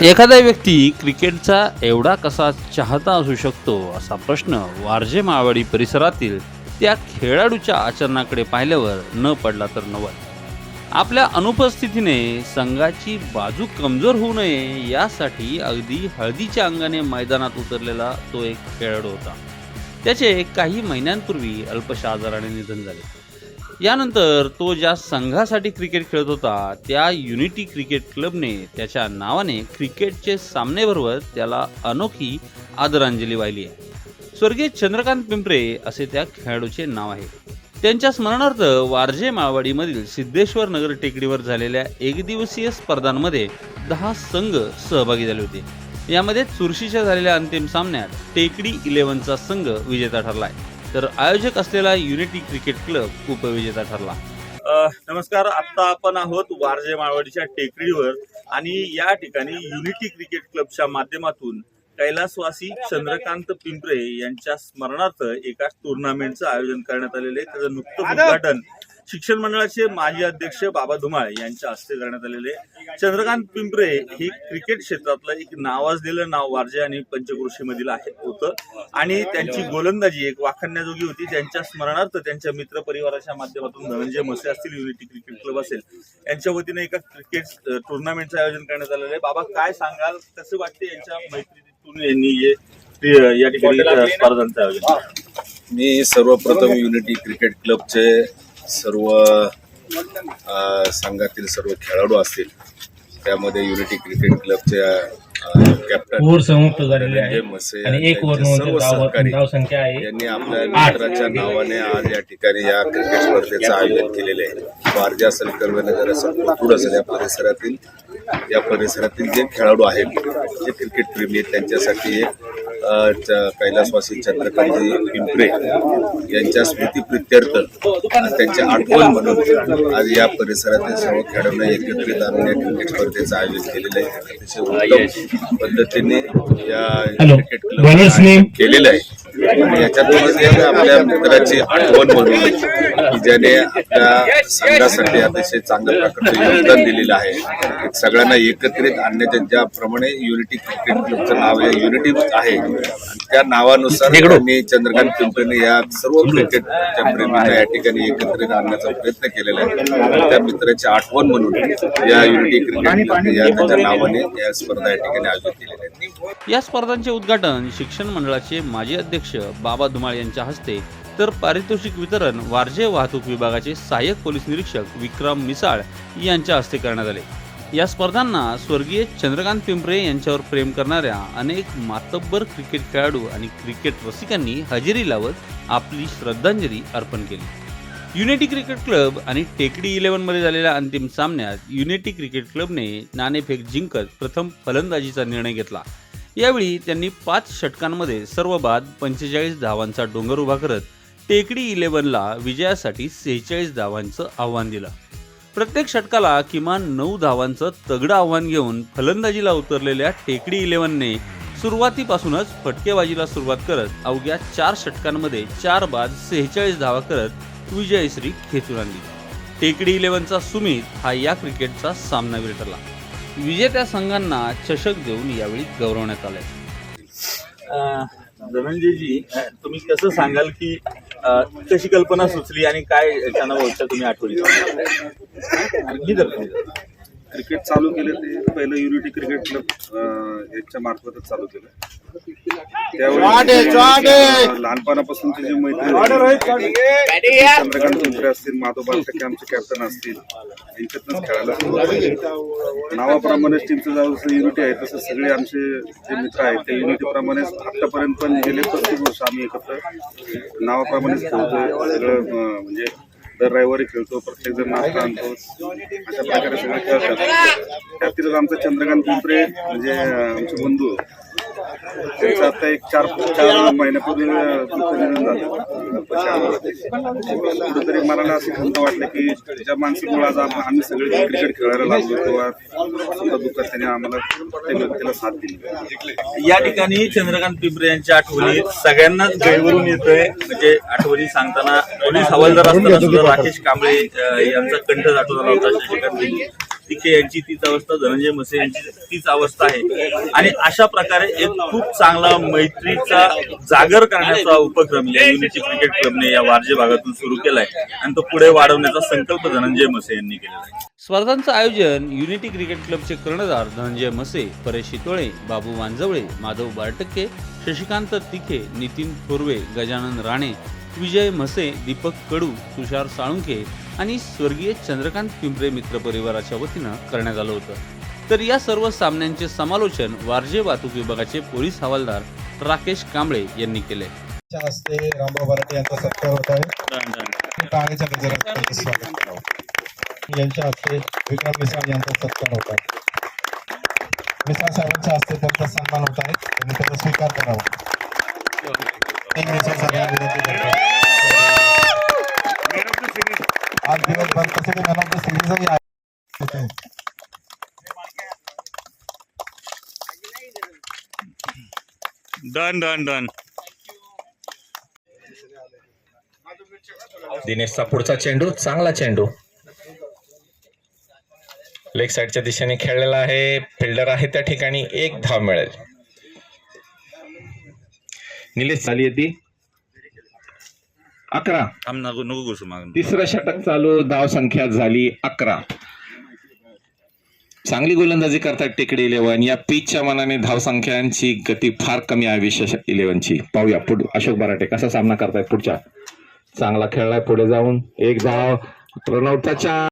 एखादा व्यक्ती क्रिकेटचा एवढा कसा चाहता असू शकतो असा प्रश्न वारजे मावाडी परिसरातील त्या खेळाडूच्या आचरणाकडे पाहिल्यावर न पडला तर नवल आपल्या अनुपस्थितीने संघाची बाजू कमजोर होऊ नये यासाठी अगदी हळदीच्या अंगाने मैदानात उतरलेला तो एक खेळाडू होता. त्याचे काही महिन्यांपूर्वी अल्पशा आजाराने निधन झाले. यानंतर तो ज्या संघासाठी क्रिकेट खेळत होता त्या युनिटी क्रिकेट क्लबने त्याच्या नावाने क्रिकेटचे सामने भरवत त्याला अनोखी आदरांजली वाहिली आहे. स्वर्गीय चंद्रकांत पिंपरे असे त्या खेळाडूचे नाव आहे. त्यांच्या स्मरणार्थ वारजे माळवाडीमधील सिद्धेश्वर नगर टेकडीवर झालेल्या एकदिवसीय स्पर्धांमध्ये दहा संघ सहभागी झाले होते. यामध्ये चुरशीच्या झालेल्या अंतिम सामन्यात टेकडी इलेव्हनचा संघ विजेता ठरला आहे. तर आयोजक असलेला युनिटी क्रिकेट क्लब उपविजेता ठरला. नमस्कार. आता आपण आहोत वारजे माळवाडीच्या टेकडीवर आणि या ठिकाणी युनिटी क्रिकेट क्लबच्या माध्यमातून कैलासवासी चंद्रकांत पिंपरे यांच्या स्मरणार्थ एका टुर्नामेंटचं आयोजन करण्यात आलेलं आहे. त्याचं नुकतंच उद्घाटन शिक्षण मंडळाचे माजी अध्यक्ष बाबा धुमाळ यांच्या हस्ते करण्यात आलेले चंद्रकांत पिंपरे हे क्रिकेट क्षेत्रातलं एक नावाजलेलं नाव वारजे आणि पंचक्रोशीमधील आहे होतं. आणि त्यांची गोलंदाजी एक वाखाणण्याजोगी होती. त्यांच्या स्मरणार्थ त्यांच्या मित्र परिवाराच्या माध्यमातून धनंजय मसे असतील युनिटी क्रिकेट क्लब असेल यांच्या वतीने एका क्रिकेट टुर्नामेंटचं आयोजन करण्यात आलेलं आहे. बाबा काय सांगाल? कसं वाटते यांच्या मैत्रीतून यांनी हे या ठिकाणी स्पर्धांचं आयोजन मी सर्वप्रथम युनिटी क्रिकेट क्लबचे सर्व संघातील सर्व खेळाडू असतील त्यामध्ये युनिटी क्रिकेट क्लबचे अ, कॅप्टन ओव्हर समाप्त झालेले आहे धनंजय मसे आणि एक ओव्हर त्यांचे सर्व धाव सहकारी धाव संख्या आहे. यांनी आपल्या मित्राच्या नावाने आज या ठिकाणी या क्रिकेट स्पर्धेचं आयोजन केलेले आहे. वारजा असेल कर्वेनगर असेल कोथरूड असेल या परिसरातील या परिसरातील जे खेळाडू आहेत जे क्रिकेट प्रेमी आहेत त्यांच्यासाठी एक कैलासवासी चंद्रकांतजी पिंपरे यांच्या स्मृतीप्रित्यर्थ आणि त्यांच्या आठवण म्हणून आज या परिसरातील सर्व खेळाडूंना एकत्रित आणून या क्रिकेट स्पर्धेचं आयोजन केलेलं आहे अतिशय उत्तम पद्धतीने या. Cricket club? केलेलं आहे आणि याच्यातूनच आपल्या मित्राची आठवण म्हणून की ज्याने आपल्या संघासाठी अतिशय चांगल्या प्रकारचं योगदान दिलेलं आहे. सगळ्यांना एकत्रित आणण्याच्या ज्याप्रमाणे युनिटी क्रिकेट क्लबचं नाव आहे युनिटी आहे. आणि त्या नावानुसार त्यांनी चंद्रकांत पिंपरेने या सर्व क्रिकेटच्या प्रेमींना या ठिकाणी एकत्रित आणण्याचा प्रयत्न केलेला आहे. त्या मित्राची आठवण म्हणून या युनिटी क्रिकेट क्लब या त्याच्या नावाने या स्पर्धा या ठिकाणी आयोजित आहेत या स्पर्धांचे उद्घाटन शिक्षण मंडळाचे माजी अध्यक्ष बाबा धुमाळ यांच्या हस्ते तर पारितोषिक वितरण वारजे वाहतूक विभागाचे सहाय्यक पोलीस निरीक्षक विक्रम मिसाळ यांच्या हस्ते करण्यात आले. या स्पर्धांना स्वर्गीय चंद्रकांत पिंपरे यांच्यावर प्रेम करणाऱ्या अनेक मातब्बर क्रिकेट खेळाडू आणि क्रिकेट रसिकांनी हजेरी लावत आपली श्रद्धांजली अर्पण केली. युनिटी क्रिकेट क्लब आणि टेकडी इलेव्हनमध्ये झालेल्या अंतिम सामन्यात युनिटी क्रिकेट क्लबने नाणेफेक जिंकत प्रथम फलंदाजीचा निर्णय घेतला. यावेळी त्यांनी पाच षटकांमध्ये सर्व बाद पंचेचाळीस धावांचा डोंगर उभा करत टेकडी इलेव्हनला विजयासाठी सेहेचाळीस धावांचं आव्हान दिलं. प्रत्येक षटकाला किमान नऊ धावांचं तगडं आव्हान घेऊन फलंदाजीला उतरलेल्या टेकडी इलेव्हनने सुरुवातीपासूनच फटकेबाजीला सुरुवात करत अवघ्या चार षटकांमध्ये चार बाद सेहेचाळीस धावा करत विजयश्री खेचून आणली. टेकडी इलेव्हनचा सुमित हा या क्रिकेटचा सामनावीर ठरला. विजेत्या संघांना चषक देऊन यावेळी गौरवण्यात आले अ, धनंजयजी तुम्ही कसं सांगाल की कशी कल्पना सुचली आणि काय तुम्ही मी धरतो, मी धरतो. क्रिकेट चालू केले ते पहिलं युनिटी क्रिकेट क्लब यांच्या मार्फतच चालू केलं त्यावेळी लहानपणापासूनची जी मैत्री चंद्रकांत पिंपरे असतील माधव बालटक्के आमचे कॅप्टन असतील यांच्यातनंच खेळायला नावाप्रमाणेच टीमचं जसं युनिटी आहे तसं सगळे आमचे जे मित्र आहेत त्या युनिटी प्रमाणेच आतापर्यंत पण गेले पस्तीस वर्ष आम्ही एकत्र नावाप्रमाणेच खेळतोय. सगळं म्हणजे दर रविवारी खेळतो प्रत्येक जण नाश्ता आणतो. अशा प्रकारे सगळे खेळतात. त्यातीलच आमचा चंद्रकांत पिंपरे म्हणजे आमचे बंधू. त्यांचं आता एक चार चार महिन्यापूर्वी अं, दुःख निधन झालं. कुठेतरी अशी खंत वाटली की ज्या माणसामुळे आज आम्ही सगळे क्रिकेट खेळायला लागलो किंवा सुद्धा दुःखात त्याने आम्हाला त्याला साथ दिली. या ठिकाणी चंद्रकांत पिंपरे यांच्या आठवणी सगळ्यांनाच गैरवरून येतोय. म्हणजे आठवणी सांगताना पोलीस हवालदार असताना सुद्धा राकेश कांबळे यांचा कंठ दाटून आला होता. शशिकांत तिके यांची तीच अवस्था धनंजय मसे यांची तीच अवस्था आहे. आणि अशा प्रकारे एक खूप चांगला मैत्रीचा जागर करण्याचा उपक्रम या युनिटी क्रिकेट क्लबने या वारजे भागातून सुरू केलाय आणि तो पुढे वाढवण्याचा संकल्प धनंजय मसे यांनी केलेला आहे. स्पर्धांचं आयोजन युनिटी क्रिकेट क्लबचे कर्णधार धनंजय मसे परेश शितोळे बाबू वांजवळे माधव बारटक्के शशिकांत तिखे नितीन थोरवे गजानन राणे विजय मसे दीपक कडू तुषार साळुंखे आणि स्वर्गीय चंद्रकांत पिंपरे मित्र परिवाराच्या वतीनं करण्यात आलं होतं. तर या सर्व सामन्यांचे समालोचन वारजे वाहतूक विभागाचे पोलीस हवालदार राकेश कांबळे यांनी केले. हस्ते रामभाऊ यांचा सत्कार होत आहे. स्वागत यांच्या हस्ते विक्रम मिसाळ यांचा सत्कार होत आहे. मिसाळ साहेबांच्या हस्ते त्यांचा सन्मान होत आहे. त्यांनी त्याचा स्वीकार करावा. पण तसे ते मॅन ऑफ द सिरीजही आहे डन डन डन. दिनेशचा पुढचा चेंडू चांगला चेंडू. लेग साईडच्या दिशेने खेळलेला आहे फिल्डर आहे त्या ठिकाणी एक धाव मिळेल. निलेश झाली ती अकरा. नको नको घुसू मागून. तिसरं षटक चालू धाव संख्या झाली अकरा. चांगली गोलंदाजी करतात टेकडी इलेव्हन. या पिचच्या मनाने धावसंख्यांची गती फार कमी आहे विशेष इलेव्हनची. पाहूया पुढे अशोक बराटे कसा सामना करतायत पुढच्या. चांगला खेळलाय पुढे जाऊन. एक धाव. रनआउटचा